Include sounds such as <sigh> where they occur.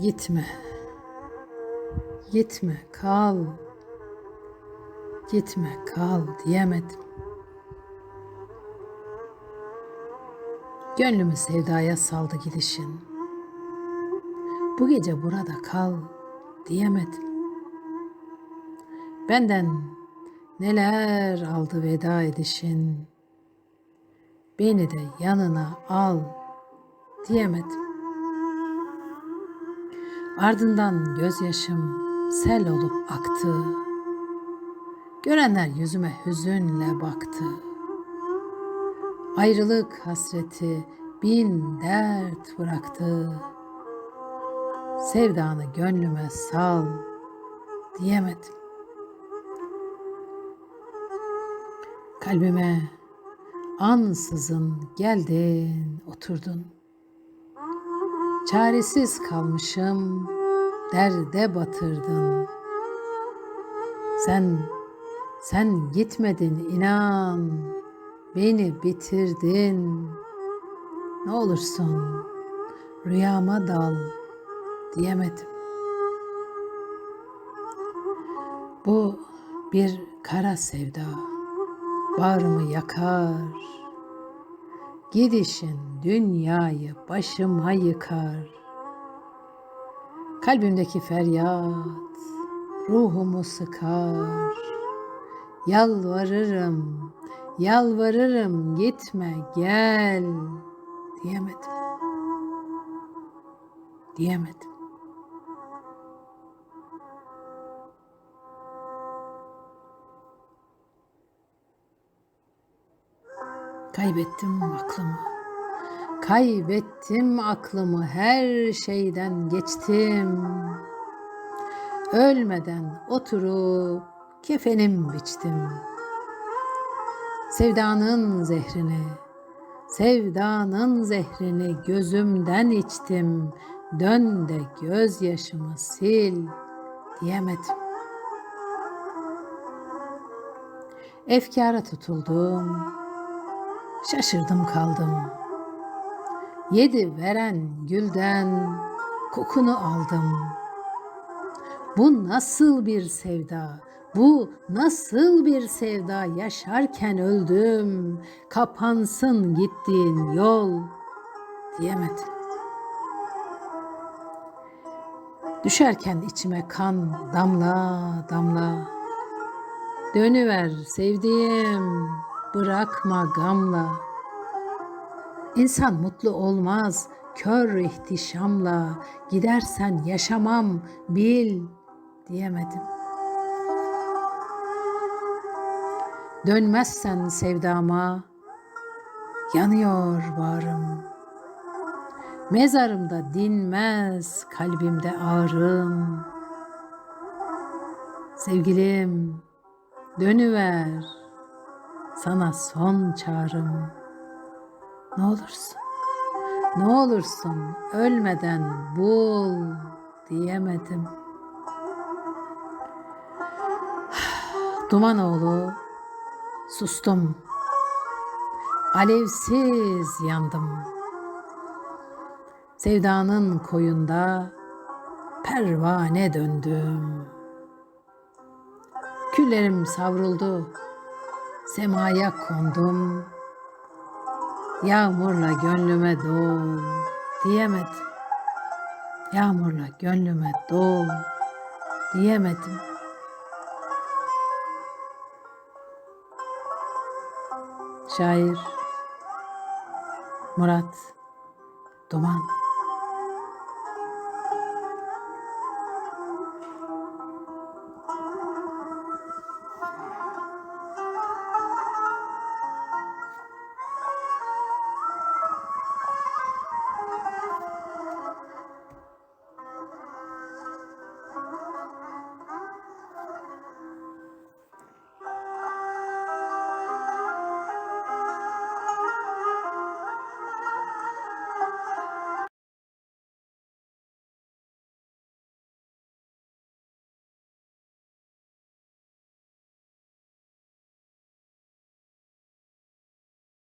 Gitme. Gitme, kal. Gitme, kal diyemedim. Gönlümü sevdaya saldı gidişin. Bu gece burada kal diyemedim. Benden neler aldı veda edişin. Beni de yanına al diyemedim. Ardından gözyaşım sel olup aktı. Görenler yüzüme hüzünle baktı. Ayrılık hasreti bin dert bıraktı. Sevdanı gönlüme sal diyemedim. Kalbime ansızın geldin oturdun. Çaresiz kalmışım, derde batırdın. Sen, sen gitmedin inan, beni bitirdin. Ne olursun rüyama dal diyemedim. Bu bir kara sevda, bağrımı yakar. Gidişin dünyayı başıma yıkar. Kalbimdeki feryat ruhumu sıkar. Yalvarırım, yalvarırım gitme gel diyemedim. Diyemedim. Kaybettim aklımı. Kaybettim aklımı her şeyden geçtim. Ölmeden oturup kefenim biçtim. Sevdanın zehrini, sevdanın zehrini gözümden içtim. Dön de gözyaşımı sil diyemedim. Efkara tutuldum, şaşırdım kaldım. Yedi veren gülden kokunu aldım. Bu nasıl bir sevda? Bu nasıl bir sevda? Yaşarken öldüm. Kapansın gittiğin yol diyemedim. Düşerken içime kan damla damla. Dönüver sevdiğim, bırakma gamla. İnsan mutlu olmaz kör ihtişamla. Gidersen yaşamam bil diyemedim. Dönmezsen sevdama yanıyor bağrım. Mezarımda dinmez kalbimde ağrım. Sevgilim dönüver sana son çağrım. Ne olursun, ne olursun ölmeden bul diyemedim. <sighs> Dumanoğlu sustum. Alevsiz yandım. Sevdanın koyunda pervane döndüm. Küllerim savruldu. Semaya kondum. Yağmurla gönlüme dol diyemedim. Yağmurla gönlüme dol diyemedim. Şair Murat Duman